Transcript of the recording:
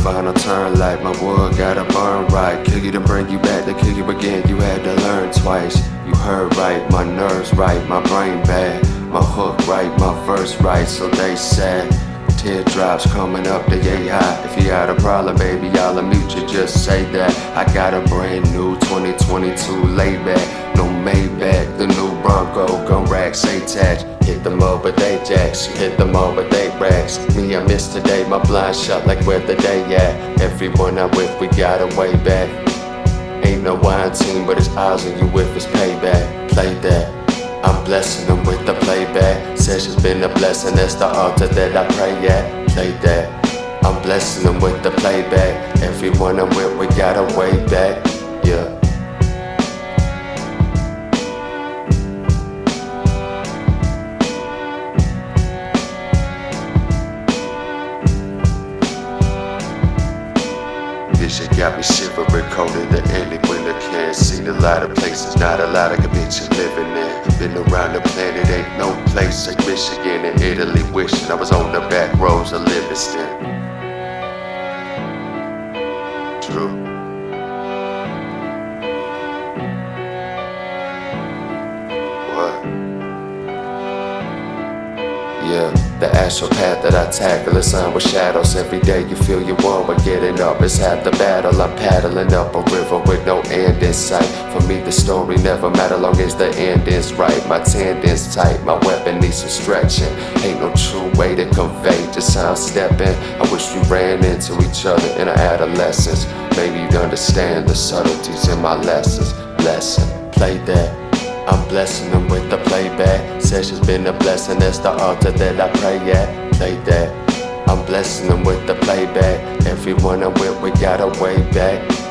final turn like my wood gotta burn right. Kill you to bring you back, to kill you again. You had to learn twice. You heard right, my nerves right, my brain bad. My hook right, my verse right, so they said. Teardrops coming up the yay high. If you got a problem, baby, I'll mute you. Just say that. I got a brand new 2022 layback. No Maybach, the new Bronco, gun say attached. Hit them up, but they jacks. Hit them up, but they racks. Me, I miss today. My blind shot like where the day at. Everyone I'm with, we got a way back. Ain't no wine team, but it's eyes on you with it's payback. Play that. I'm blessing them with the playback. Session's been a blessing, that's the altar that I pray at. Play that. I'm blessing them with the playback. Everyone I'm with, we got a way back. Yeah. Vision got me shivering cold in the alley when I can't see a lot of places, not a lot of bitches living there. Been around the planet, ain't no place like Michigan and Italy. Wishing I was on the back roads of Livingston. True. The astral path that I tackle is on with shadows. Every day you feel you want, but getting up is half the battle. I'm paddling up a river with no end in sight. For me, the story never matter long as the end is right. My tendons tight, my weapon needs some stretching. Ain't no true way to convey, just how I'm stepping. I wish we ran into each other in our adolescence. Maybe you'd understand the subtleties in my lessons. Lesson, play that. I'm blessing them with the playback. Session's been a blessing, that's the altar that I pray at. Play that. I'm blessing them with the playback. Everyone I'm with, we got a way back.